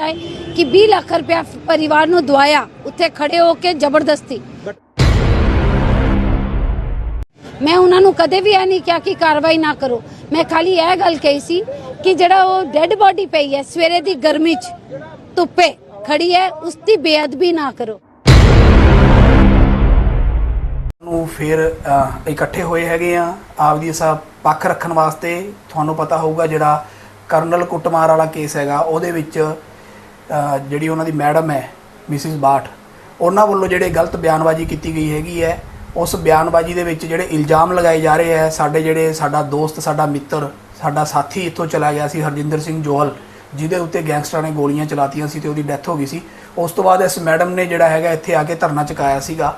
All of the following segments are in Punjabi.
ਹੈ ਕਿ 20 ਲੱਖ ਰੁਪਇਆ ਪਰਿਵਾਰ ਨੂੰ ਦਵਾਇਆ, ਉੱਥੇ ਖੜੇ ਹੋ ਕੇ ਜ਼ਬਰਦਸਤੀ। ਮੈਂ ਉਹਨਾਂ ਨੂੰ ਕਦੇ ਵੀ ਇਹ ਨਹੀਂ ਕਿਹਾ ਕਿ ਕਾਰਵਾਈ ਨਾ ਕਰੋ। ਮੈਂ ਖਾਲੀ ਇਹ ਗੱਲ ਕਹੀ ਸੀ ਕਿ ਜਿਹੜਾ ਉਹ ਡੈੱਡ ਬਾਡੀ ਪਈ ਹੈ, ਸਵੇਰੇ ਦੀ ਗਰਮੀ 'ਚ ਧੁੱਪੇ ਖੜੀ ਹੈ ਉਸ ਦੀ ਬੇਅਦਬੀ ਨਾ ਕਰੋ। ਨੂੰ ਫਿਰ ਇਕੱਠੇ ਹੋਏ ਹੈਗੇ ਆ। ਆਪਦੀ ਸਾ ਪੱਖ ਰੱਖਣ ਵਾਸਤੇ ਤੁਹਾਨੂੰ ਪਤਾ ਹੋਊਗਾ ਜਿਹੜਾ ਕਰਨਲ ਕੁੱਟਮਾਰ ਵਾਲਾ ਕੇਸ ਹੈਗਾ, ਉਹਦੇ ਵਿੱਚ ਜਿਹੜੀ ਉਹਨਾਂ ਦੀ ਮੈਡਮ ਹੈ, ਮਿਸਿਸ ਬਾਠ, ਉਹਨਾਂ ਵੱਲੋਂ ਜਿਹੜੇ ਗਲਤ ਬਿਆਨਬਾਜ਼ੀ ਕੀਤੀ ਗਈ ਹੈਗੀ ਹੈ, ਉਸ ਬਿਆਨਬਾਜ਼ੀ ਦੇ ਵਿੱਚ ਜਿਹੜੇ ਇਲਜ਼ਾਮ ਲਗਾਏ ਜਾ ਰਹੇ ਹੈ, ਸਾਡੇ ਜਿਹੜੇ ਸਾਡਾ ਦੋਸਤ, ਸਾਡਾ ਮਿੱਤਰ, ਸਾਡਾ ਸਾਥੀ ਇੱਥੋਂ ਚਲਾ ਗਿਆ ਸੀ, ਹਰਜਿੰਦਰ ਸਿੰਘ ਜੋਹਲ, ਜਿਹਦੇ ਉੱਤੇ ਗੈਂਗਸਟਰਾਂ ਨੇ ਗੋਲੀਆਂ ਚਲਾਤੀਆਂ ਸੀ ਤੇ ਉਹਦੀ ਡੈਥ ਹੋ ਗਈ ਸੀ। ਉਸ ਤੋਂ ਬਾਅਦ ਇਸ ਮੈਡਮ ਨੇ ਜਿਹੜਾ ਹੈਗਾ ਇੱਥੇ ਆ ਕੇ ਧਰਨਾ ਚੁਕਾਇਆ ਸੀਗਾ।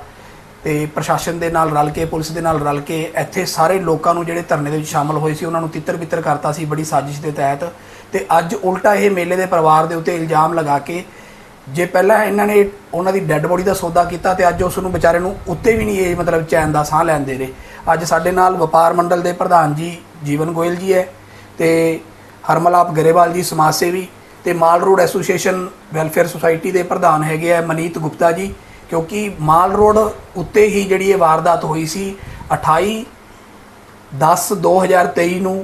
ਤੇ ਪ੍ਰਸ਼ਾਸਨ ਦੇ ਨਾਲ ਰਲ ਕੇ, ਪੁਲਿਸ ਦੇ ਨਾਲ ਰਲ ਕੇ ਇੱਥੇ ਸਾਰੇ ਲੋਕਾਂ ਨੂੰ ਜਿਹੜੇ ਧਰਨੇ ਦੇ ਵਿੱਚ ਸ਼ਾਮਲ ਹੋਏ ਸੀ, ਉਹਨਾਂ ਨੂੰ ਤਿੱਤਰ ਬਿੱਤਰ ਕਰਤਾ ਸੀ ਬੜੀ ਸਾਜ਼ਿਸ਼ ਦੇ ਤਹਿਤ। ਤੇ ਅੱਜ ਉਲਟਾ ਇਹ ਮੇਲੇ ਦੇ ਪਰਿਵਾਰ ਦੇ ਉੱਤੇ ਇਲਜ਼ਾਮ ਲਗਾ ਕੇ ਜੇ ਪਹਿਲਾਂ ਇਹਨਾਂ ਨੇ ਉਹਨਾਂ ਦੀ ਡੈੱਡ ਬੋਡੀ ਦਾ ਸੌਦਾ ਕੀਤਾ ਤੇ ਅੱਜ ਉਸ ਨੂੰ ਵਿਚਾਰੇ ਨੂੰ ਉੱਤੇ ਵੀ ਨਹੀਂ ਇਹ ਮਤਲਬ ਚੈਨ ਦਾ ਸਾਹ ਲੈਣ ਦੇ ਰਹੇ। ਅੱਜ ਸਾਡੇ ਨਾਲ ਵਪਾਰ ਮੰਡਲ ਦੇ ਪ੍ਰਧਾਨ ਜੀ ਜੀਵਨ ਗੋਇਲ ਜੀ ਹੈ ਤੇ ਹਰਮਲਾਪ ਗਰੇਵਾਲ ਜੀ ਸਮਾਜ ਸੇਵੀ ਤੇ mall road association welfare society ਦੇ ਪ੍ਰਧਾਨ ਹੈਗੇ ਆ ਮਨੀਤ ਗੁਪਤਾ ਜੀ। ਕਿਉਂਕਿ ਮਾਲ ਰੋਡ ਉੱਤੇ ਹੀ ਜਿਹੜੀ ਇਹ ਵਾਰਦਾਤ ਹੋਈ ਸੀ 28 10 2023 ਨੂੰ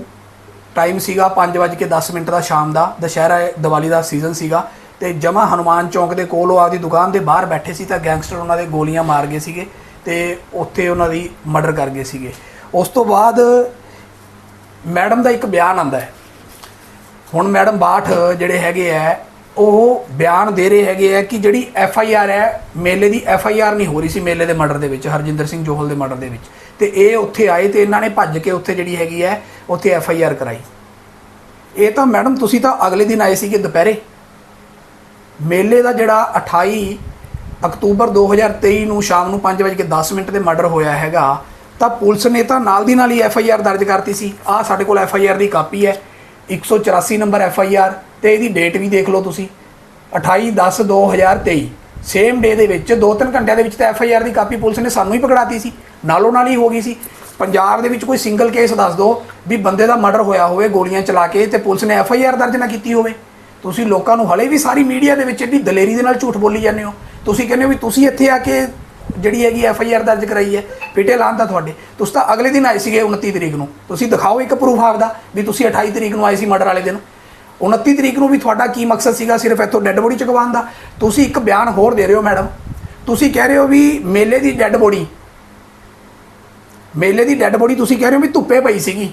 ਟਾਈਮ ਸੀਗਾ 5:10 ਮਿੰਟ ਦਾ ਸ਼ਾਮ ਦਾ, ਦੁਸ਼ਹਿਰਾ, ਦੀਵਾਲੀ ਦਾ ਸੀਜ਼ਨ ਸੀਗਾ ਤੇ ਜਮਾ ਹਨੂਮਾਨ ਚੌਂਕ ਦੇ ਕੋਲ ਉਹ ਆਪਦੀ ਦੁਕਾਨ ਦੇ ਬਾਹਰ ਬੈਠੇ ਸੀ ਤਾਂ ਗੈਂਗਸਟਰ ਉਹਨਾਂ ਦੇ ਗੋਲੀਆਂ ਮਾਰ ਗਏ ਸੀਗੇ ਤੇ ਉੱਥੇ ਉਹਨਾਂ ਦੀ ਮਰਡਰ ਕਰ ਗਏ ਸੀਗੇ। ਉਸ ਤੋਂ ਬਾਅਦ ਮੈਡਮ ਦਾ ਇੱਕ ਬਿਆਨ ਆਂਦਾ ਹੈ। ਹੁਣ ਮੈਡਮ ਬਾਠ ਜਿਹੜੇ ਹੈਗੇ ਆ ਉਹ ਬਿਆਨ ਦੇ ਰਹੇ ਹੈਗੇ ਆ ਕਿ ਜਿਹੜੀ ਐਫ ਆਈ ਆਰ ਹੈ, ਮੇਲੇ ਦੀ ਐਫ ਆਈ ਆਰ ਨਹੀਂ ਹੋ ਰਹੀ ਸੀ ਮੇਲੇ ਦੇ ਮਰਡਰ ਦੇ ਵਿੱਚ, ਹਰਜਿੰਦਰ ਸਿੰਘ ਜੋਹਲ ਦੇ ਮਰਡਰ ਦੇ ਵਿੱਚ। ਤੇ ਇਹ ਉੱਥੇ ਆਏ ਤੇ ਇਹਨਾਂ ਨੇ ਭੱਜ ਕੇ ਉੱਥੇ ਜਿਹੜੀ ਹੈਗੀ ਹੈ, ਉੱਥੇ ਐਫ ਆਈ ਆਰ ਕਰਾਈ। ਇਹ ਤਾਂ ਮੈਡਮ ਤੁਸੀਂ ਤਾਂ ਅਗਲੇ ਦਿਨ ਆਏ ਸੀਗੇ ਦੁਪਹਿਰੇ। ਮੇਲੇ ਦਾ ਜਿਹੜਾ 28 ਅਕਤੂਬਰ 2023 ਨੂੰ ਸ਼ਾਮ ਨੂੰ 5:10 ਮਿੰਟ ਦੇ ਮਰਡਰ ਹੋਇਆ ਹੈਗਾ, ਤਾਂ ਪੁਲਿਸ ਨੇ ਤਾਂ ਨਾਲ ਦੀ ਨਾਲ ਹੀ ਐਫ ਆਈ ਆਰ ਦਰਜ ਕਰਤੀ ਸੀ। ਆਹ ਸਾਡੇ ਕੋਲ ਐਫ ਆਈ ਆਰ ਦੀ ਕਾਪੀ ਹੈ। 184 ਨੰਬਰ ਐਫ ਆਈ ਆਰ ਤੇ ਇਹਦੀ ਡੇਟ ਵੀ ਦੇਖ ਲਓ ਤੁਸੀਂ 28/10/2023 ਸੇਮ ਡੇ ਦੇ ਵਿੱਚ 2-3 ਘੰਟਿਆਂ ਦੇ ਵਿੱਚ ਤਾਂ ਐਫ ਆਈ ਆਰ ਦੀ ਕਾਪੀ ਪੁਲਿਸ ਨੇ ਸਾਨੂੰ ਹੀ ਪਕੜਾਤੀ ਸੀ। ਨਾਲੋਂ ਨਾਲ ਹੀ ਹੋ ਗਈ ਸੀ। ਪੰਜਾਬ ਦੇ ਵਿੱਚ ਕੋਈ ਸਿੰਗਲ ਕੇਸ ਦੱਸ ਦਿਓ ਵੀ ਬੰਦੇ ਦਾ ਮਰਡਰ ਹੋਇਆ ਹੋਵੇ, ਗੋਲੀਆਂ ਚਲਾ ਕੇ ਤੇ ਪੁਲਿਸ ਨੇ ਐਫ ਆਈ ਆਰ ਦਰਜ ਨਾ ਕੀਤੀ ਹੋਵੇ। ਤੁਸੀਂ ਲੋਕਾਂ ਨੂੰ ਹਲੇ ਵੀ ਸਾਰੀ ਮੀਡੀਆ ਦੇ ਵਿੱਚ ਇੰਨੀ ਦਲੇਰੀ ਦੇ ਨਾਲ ਝੂਠ ਬੋਲੀ ਜਾਂਦੇ ਹੋ। ਤੁਸੀਂ ਕਹਿੰਦੇ ਹੋ ਵੀ ਤੁਸੀਂ ਇੱਥੇ ਆ ਕੇ ਜਿਹੜੀ ਹੈਗੀ ਐਫ ਆਈ ਆਰ ਦਰਜ ਕਰਾਈ ਹੈ, ਪਿੱਟੇ ਲਾਂਦਾ ਤੁਹਾਡੇ। ਤੁਸੀਂ ਤਾਂ ਅਗਲੇ ਦਿਨ ਆਏ ਸੀਗੇ 29 ਤਰੀਕ ਨੂੰ। ਤੁਸੀਂ ਦਿਖਾਓ ਇੱਕ ਪ੍ਰੂਫ ਆਪਦਾ ਵੀ ਤੁਸੀਂ 28 ਤਰੀਕ ਨੂੰ ਆਏ ਸੀ ਮਰਡਰ ਵਾਲੇ ਦਿਨ। 29 ਤਰੀਕ ਨੂੰ ਵੀ ਤੁਹਾਡਾ ਕੀ ਮਕਸਦ ਸੀਗਾ ਸਿਰਫ ਇੱਥੋਂ ਡੈੱਡ ਬੋਡੀ ਚੁਕਵਾਉਣ ਦਾ? ਤੁਸੀਂ ਇੱਕ ਬਿਆਨ ਹੋਰ ਦੇ ਰਹੇ ਹੋ, ਮੈਡਮ। ਤੁਸੀਂ ਕਹਿ ਰਹੇ ਹੋ ਵੀ ਮੇਲੇ ਦੀ ਡੈੱਡ ਬੋਡੀ, ਮੇਲੇ ਦੀ ਡੈੱਡ ਬੋਡੀ ਤੁਸੀਂ ਕਹਿ ਰਹੇ ਹੋ ਵੀ ਧੁੱਪੇ ਪਈ ਸੀਗੀ।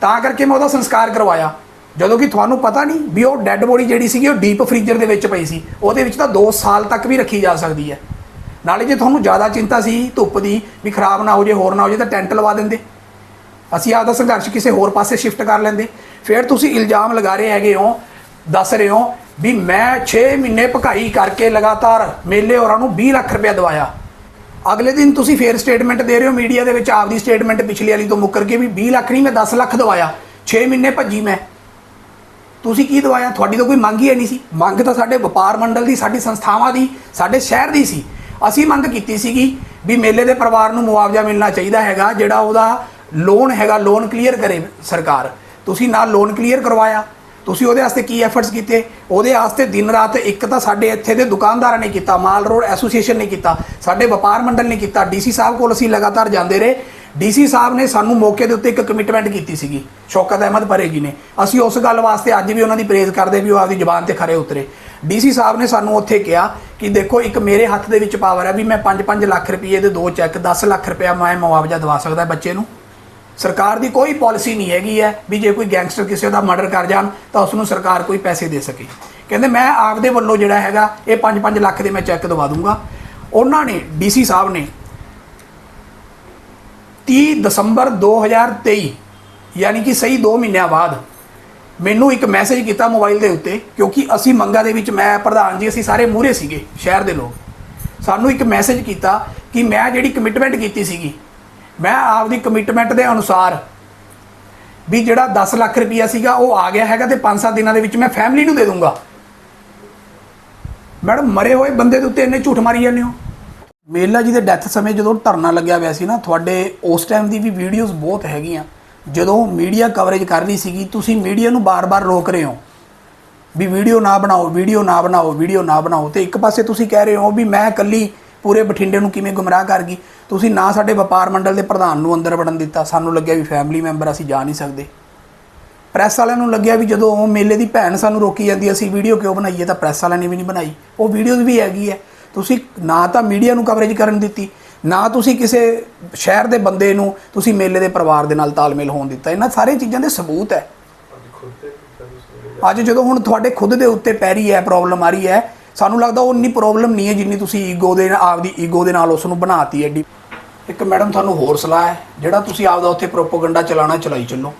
ਤਾਂ ਕਰਕੇ ਮੈਂ ਉਹਦਾ ਸੰਸਕਾਰ ਕਰਵਾਇਆ। ਜਦੋਂ ਕਿ ਤੁਹਾਨੂੰ ਪਤਾ ਨਹੀਂ ਵੀ ਉਹ ਡੈੱਡ ਬੋਡੀ ਜਿਹੜੀ ਸੀਗੀ ਉਹ ਡੀਪ ਫ੍ਰੀਜ਼ਰ ਦੇ ਵਿੱਚ ਪਈ ਸੀ। ਉਹਦੇ ਵਿੱਚ ਤਾਂ 2 ਸਾਲ ਤੱਕ ਵੀ ਰੱਖੀ ਜਾ ਸਕਦੀ ਹੈ। ਨਾਲੇ ਜੇ ਤੁਹਾਨੂੰ ਜ਼ਿਆਦਾ ਚਿੰਤਾ ਸੀ, ਧੁੱਪ ਦੀ, ਵੀ ਖਰਾਬ ਨਾ ਹੋ ਜੇ, ਹੋਰ ਨਾ ਹੋ ਜੇ, ਤਾਂ ਟੈਂਟ ਲਵਾ ਦਿੰਦੇ। ਅਸੀਂ ਆਪਦਾ ਸੰਘਰਸ਼ ਕਿਸੇ ਹੋਰ ਪਾਸੇ ਸ਼ਿਫਟ ਕਰ ਲੈਂਦੇ। ਫਿਰ ਤੁਸੀਂ ਇਲਜ਼ਾਮ ਲਗਾ ਰਹੇ ਹੈਗੇ ਹੋ, ਦੱਸ ਰਹੇ ਹੋ, ਵੀ ਮੈਂ 6 ਮਹੀਨੇ ਭਕਾਈ ਕਰਕੇ ਲਗਾਤਾਰ ਮੇਲੇ ਹੋਰਾਂ ਨੂੰ 20 ਲੱਖ ਰੁਪਏ ਦਵਾਇਆ। ਅਗਲੇ ਦਿਨ ਤੁਸੀਂ ਫੇਰ ਸਟੇਟਮੈਂਟ ਦੇ ਰਹੇ ਹੋ ਮੀਡੀਆ ਦੇ ਵਿੱਚ, ਆਪਦੀ ਸਟੇਟਮੈਂਟ ਪਿਛਲੀ ਵਾਲੀ ਤੋਂ ਮੁੱਕਰ ਕੇ ਵੀ 20 ਲੱਖ ਨਹੀਂ, ਮੈਂ 10 ਲੱਖ ਦਵਾਇਆ। 6 ਮਹੀਨੇ ਭੱਜੀ ਮੈਂ। ਤੁਸੀਂ ਕੀ ਦਵਾਇਆ? ਤੁਹਾਡੀ ਤਾਂ ਕੋਈ ਮੰਗ ਹੀ ਨਹੀਂ ਸੀ। ਮੰਗ ਤਾਂ ਸਾਡੇ ਵਪਾਰ ਮੰਡਲ ਦੀ, ਸਾਡੀ ਸੰਸਥਾਵਾਂ ਦੀ, ਸਾਡੇ ਸ਼ਹਿਰ ਦੀ ਸੀ। ਅਸੀਂ ਮੰਗ ਕੀਤੀ ਸੀਗੀ ਵੀ ਮੇਲੇ ਦੇ ਪਰਿਵਾਰ ਨੂੰ ਮੁਆਵਜ਼ਾ ਮਿਲਣਾ ਚਾਹੀਦਾ ਹੈਗਾ, ਜਿਹੜਾ ਉਹਦਾ ਲੋਨ ਹੈਗਾ ਲੋਨ ਕਲੀਅਰ ਕਰੇ ਸਰਕਾਰ। ਤੁਸੀਂ ਨਾਲ ਲੋਨ ਕਲੀਅਰ ਕਰਵਾਇਆ, ਤੁਸੀਂ ਉਹਦੇ ਵਾਸਤੇ ਕੀ ਐਫਰਟਸ ਕੀਤੇ? ਉਹਦੇ ਵਾਸਤੇ ਦਿਨ ਰਾਤ ਇੱਕ ਤਾਂ ਸਾਡੇ ਇੱਥੇ ਦੇ ਦੁਕਾਨਦਾਰਾਂ ਨੇ ਕੀਤਾ, ਮਾਲ ਰੋਡ ਐਸੋਸੀਏਸ਼ਨ ਨੇ ਕੀਤਾ, ਸਾਡੇ ਵਪਾਰ ਮੰਡਲ ਨੇ ਕੀਤਾ ਡੀਸੀ ਸਾਹਿਬ ਕੋਲ ਅਸੀਂ ਲਗਾਤਾਰ ਜਾਂਦੇ ਰਹੇ। ਡੀਸੀ ਸਾਹਿਬ ਨੇ ਸਾਨੂੰ ਮੌਕੇ ਦੇ ਉੱਤੇ ਇੱਕ ਕਮਿਟਮੈਂਟ ਕੀਤੀ ਸੀਗੀ, ਸ਼ੌਕਤ ਅਹਿਮਦ ਪਰੇ ਜੀ ਨੇ। ਅਸੀਂ ਉਸ ਗੱਲ ਵਾਸਤੇ ਅੱਜ ਵੀ ਉਹਨਾਂ ਦੀ ਪ੍ਰੇਜ਼ ਕਰਦੇ ਵੀ ਉਹ ਆਪਦੀ ਜ਼ੁਬਾਨ ਤੇ ਖਰੇ ਉਤਰੇ। ਡੀਸੀ ਸਾਹਿਬ ਨੇ ਸਾਨੂੰ ਉੱਥੇ ਕਿਹਾ ਕਿ ਦੇਖੋ, ਇੱਕ ਮੇਰੇ ਹੱਥ ਦੇ ਵਿੱਚ ਪਾਵਰ ਹੈ ਵੀ ਮੈਂ 5-5 ਲੱਖ ਰੁਪਏ ਦੇ ਦੋ ਚੈੱਕ 10 ਲੱਖ ਰੁਪਏ ਮੈਂ ਮੁਆਵਜ਼ਾ ਦਵਾ ਸਕਦਾ ਬੱਚੇ ਨੂੰ। ਸਰਕਾਰ ਦੀ ਕੋਈ ਪਾਲਿਸੀ ਨਹੀਂ ਹੈਗੀ ਹੈ ਵੀ ਜੇ ਕੋਈ ਗੈਂਗਸਟਰ ਕਿਸੇ ਦਾ ਮਰਡਰ ਕਰ ਜਾਣ, ਤਾਂ ਉਸ ਨੂੰ ਸਰਕਾਰ ਕੋਈ ਪੈਸੇ ਦੇ ਸਕੇ। ਕਹਿੰਦੇ ਮੈਂ ਆਪਦੇ ਵੱਲੋਂ ਜਿਹੜਾ ਹੈਗਾ, ਇਹ 5-5 ਲੱਖ ਦੇ ਮੈਂ ਚੈੱਕ ਦਵਾ ਦੂੰਗਾ। ਉਹਨਾਂ ਨੇ, ਡੀਸੀ ਸਾਹਿਬ ਨੇ 30 ਦਸੰਬਰ 2023 ਯਾਨੀ ਕਿ ਸਹੀ 2 ਮਹੀਨਿਆਂ ਬਾਅਦ ਮੈਨੂੰ ਇੱਕ ਮੈਸੇਜ ਕੀਤਾ ਮੋਬਾਈਲ ਦੇ ਉੱਤੇ, ਕਿਉਂਕਿ ਅਸੀਂ ਮੰਗਾ ਦੇ ਵਿੱਚ, ਮੈਂ ਪ੍ਰਧਾਨ ਜੀ, ਅਸੀਂ ਸਾਰੇ ਮੂਹਰੇ ਸੀਗੇ, ਸ਼ਹਿਰ ਦੇ ਲੋਕ। ਸਾਨੂੰ ਇੱਕ ਮੈਸੇਜ ਕੀਤਾ ਕਿ ਮੈਂ ਜਿਹੜੀ ਕਮਿਟਮੈਂਟ ਕੀਤੀ ਸੀਗੀ, ਮੈਂ ਆਪਦੀ ਕਮਿਟਮੈਂਟ ਦੇ ਅਨੁਸਾਰ ਵੀ ਜਿਹੜਾ 10 ਲੱਖ ਰੁਪਈਆ ਸੀਗਾ, ਉਹ ਆ ਗਿਆ ਹੈਗਾ ਤੇ 5-7 ਦਿਨਾਂ ਦੇ ਵਿੱਚ ਮੈਂ ਫੈਮਿਲੀ ਨੂੰ ਦੇ ਦੂੰਗਾ। ਮੈਡਮ, ਮਰੇ ਹੋਏ ਬੰਦੇ ਦੇ ਉੱਤੇ ਇੰਨੇ ਝੂਠ ਮਾਰੀ ਜਾਂਦੇ ਹੋ? ਮੇਲਾ ਜੀ ਦੇ ਡੈਥ ਸਮੇਂ ਜਦੋਂ ਧਰਨਾ ਲੱਗਿਆ ਹੋਇਆ ਸੀ ਨਾ, ਤੁਹਾਡੇ ਉਸ ਟਾਈਮ ਦੀ ਵੀ ਵੀਡੀਓਜ਼ ਬਹੁਤ ਹੈਗੀਆਂ। ਜਦੋਂ ਮੀਡੀਆ ਕਵਰੇਜ ਕਰ ਰਹੀ ਸੀਗੀ, ਤੁਸੀਂ ਮੀਡੀਆ ਨੂੰ ਬਾਰ-ਬਾਰ ਰੋਕ ਰਹੇ ਹੋ। ਵੀ ਵੀਡੀਓ ਨਾ ਬਣਾਓ ਵੀਡੀਓ ਨਾ ਬਣਾਓ ਵੀਡੀਓ ਨਾ ਬਣਾਓ। ਤੇ ਇੱਕ ਪਾਸੇ ਤੁਸੀਂ ਕਹਿ ਰਹੇ ਹੋ ਵੀ ਮੈਂ ਇਕੱਲੀ ਪੂਰੇ ਬਠਿੰਡੇ ਨੂੰ ਕਿਵੇਂ ਗੁੰਮਰਾਹ ਕਰ ਗਈ? ਤੁਸੀਂ ਨਾ ਸਾਡੇ ਵਪਾਰ ਮੰਡਲ ਦੇ ਪ੍ਰਧਾਨ ਨੂੰ ਅੰਦਰ ਵੜਨ ਦਿੱਤਾ। ਸਾਨੂੰ ਲੱਗਿਆ ਵੀ ਫੈਮਿਲੀ ਮੈਂਬਰ ਅਸੀਂ ਜਾ ਨਹੀਂ ਸਕਦੇ। ਪ੍ਰੈਸ ਵਾਲਿਆਂ ਨੂੰ ਲੱਗਿਆ ਵੀ ਜਦੋਂ ਉਹ ਮੇਲੇ ਦੀ ਭੈਣ ਸਾਨੂੰ ਰੋਕੀ ਜਾਂਦੀ, ਅਸੀਂ ਵੀਡੀਓ ਕਿਉਂ ਬਣਾਈਏ? ਤਾਂ ਪ੍ਰੈਸ ਵਾਲਿਆਂ ਨੇ ਵੀ ਨਹੀਂ ਬਣਾਈ। ਉਹ ਵੀਡੀਓਜ਼ ਵੀ ਹੈਗੀ ਹੈ। ਤੁਸੀਂ ਨਾ ਤਾਂ ਮੀਡੀਆ ਨੂੰ ਕਵਰੇਜ ਕਰਨ ਦਿੱਤੀ ਨਾ ਤੁਸੀਂ ਕਿਸੇ ਸ਼ਹਿਰ ਦੇ ਬੰਦੇ ਨੂੰ ਤੁਸੀਂ ਮੇਲੇ ਦੇ ਪਰਿਵਾਰ ਦੇ ਨਾਲ ਤਾਲਮੇਲ ਹੋਣ ਦਿੱਤਾ। ਇਹਨਾਂ ਸਾਰੀਆਂ ਚੀਜ਼ਾਂ ਦੇ ਸਬੂਤ ਹੈ। ਅੱਜ ਜਦੋਂ ਹੁਣ ਤੁਹਾਡੇ ਖੁਦ ਦੇ ਉੱਤੇ ਪੈ ਰਹੀ ਹੈ, ਪ੍ਰੋਬਲਮ ਆ ਰਹੀ ਹੈ, ਸਾਨੂੰ ਲੱਗਦਾ ਉਹ ਇੰਨੀ ਪ੍ਰੋਬਲਮ ਨਹੀਂ ਹੈ ਜਿੰਨੀ ਤੁਸੀਂ ਈਗੋ ਦੇ ਆਪਦੀ ਈਗੋ ਦੇ ਨਾਲ ਉਸ ਨੂੰ ਬਣਾਤੀ ਐਡੀ ਇੱਕ ਮੈਡਮ ਤੁਹਾਨੂੰ ਹੋਰ ਸਲਾਹ ਹੈ, ਜਿਹੜਾ ਤੁਸੀਂ ਆਪਦਾ ਉੱਥੇ ਪ੍ਰੋਪਗੈਂਡਾ ਚਲਾਣਾ ਚਲਾਈ ਚੱਲੋ।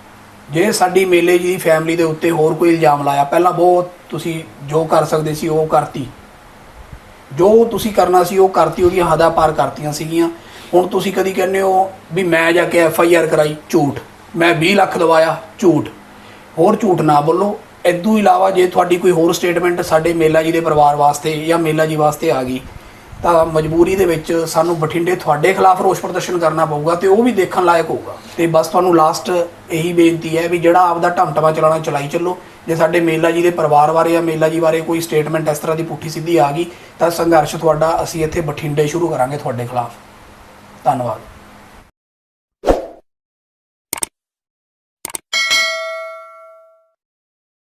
ਜੇ ਸਾਡੀ ਮੇਲੇ ਜੀ ਦੀ ਫੈਮਿਲੀ ਦੇ ਉੱਤੇ ਹੋਰ ਕੋਈ ਇਲਜ਼ਾਮ ਲਾਇਆ, ਪਹਿਲਾਂ ਬਹੁਤ ਤੁਸੀਂ ਜੋ ਕਰ ਸਕਦੇ ਸੀ, ਉਹ ਕਰਤੀ। ਜੋ ਤੁਸੀਂ ਕਰਨਾ ਸੀ, ਉਹ ਕਰਤੀ, ਉਹਦੀਆਂ ਹੱਦਾਂ ਪਾਰ ਕਰਤੀਆਂ ਸੀਗੀਆਂ। ਹੁਣ ਤੁਸੀਂ ਕਦੀ ਕਹਿੰਦੇ ਹੋ ਵੀ ਮੈਂ ਜਾ ਕੇ ਐਫ ਆਈ ਆਰ ਕਰਾਈ, ਝੂਠ। ਮੈਂ 20 ਲੱਖ ਦਵਾਇਆ, ਝੂਠ। ਹੋਰ ਝੂਠ ਨਾ ਬੋਲੋ। ਇਦੋਂ ਇਲਾਵਾ ਜੇ ਤੁਹਾਡੀ ਕੋਈ ਹੋਰ ਸਟੇਟਮੈਂਟ ਸਾਡੇ ਮੇਲਾ ਜੀ ਦੇ ਪਰਿਵਾਰ ਵਾਸਤੇ ਜਾਂ ਮੇਲਾ ਜੀ ਵਾਸਤੇ ਆ ਗਈ, ਤਾਂ ਮਜਬੂਰੀ ਦੇ ਵਿੱਚ ਸਾਨੂੰ ਬਠਿੰਡੇ ਤੁਹਾਡੇ ਖਿਲਾਫ ਰੋਸ ਪ੍ਰਦਰਸ਼ਨ ਕਰਨਾ ਪਊਗਾ ਤੇ ਉਹ ਵੀ ਦੇਖਣ ਲਾਇਕ ਹੋਊਗਾ। ਤੇ ਬਸ ਤੁਹਾਨੂੰ ਲਾਸਟ ਇਹੀ ਬੇਨਤੀ ਹੈ ਵੀ ਜਿਹੜਾ ਆਪਦਾ ਢਮਟਮਾ ਚਲਾਣਾ, ਚਲਾਈ ਚੱਲੋ। ਜੇ ਸਾਡੇ ਮੇਲਾ ਜੀ ਦੇ ਪਰਿਵਾਰ ਬਾਰੇ ਜਾਂ ਮੇਲਾ ਜੀ ਬਾਰੇ ਕੋਈ ਸਟੇਟਮੈਂਟ ਇਸ ਤਰ੍ਹਾਂ ਦੀ ਪੁੱਠੀ ਸਿੱਧੀ ਆ ਗਈ, ਤਾਂ ਸੰਘਰਸ਼ ਤੁਹਾਡਾ ਅਸੀਂ ਇੱਥੇ ਬਠਿੰਡੇ ਸ਼ੁਰੂ ਕਰਾਂਗੇ ਤੁਹਾਡੇ ਖਿਲਾਫ। ਧੰਨਵਾਦ।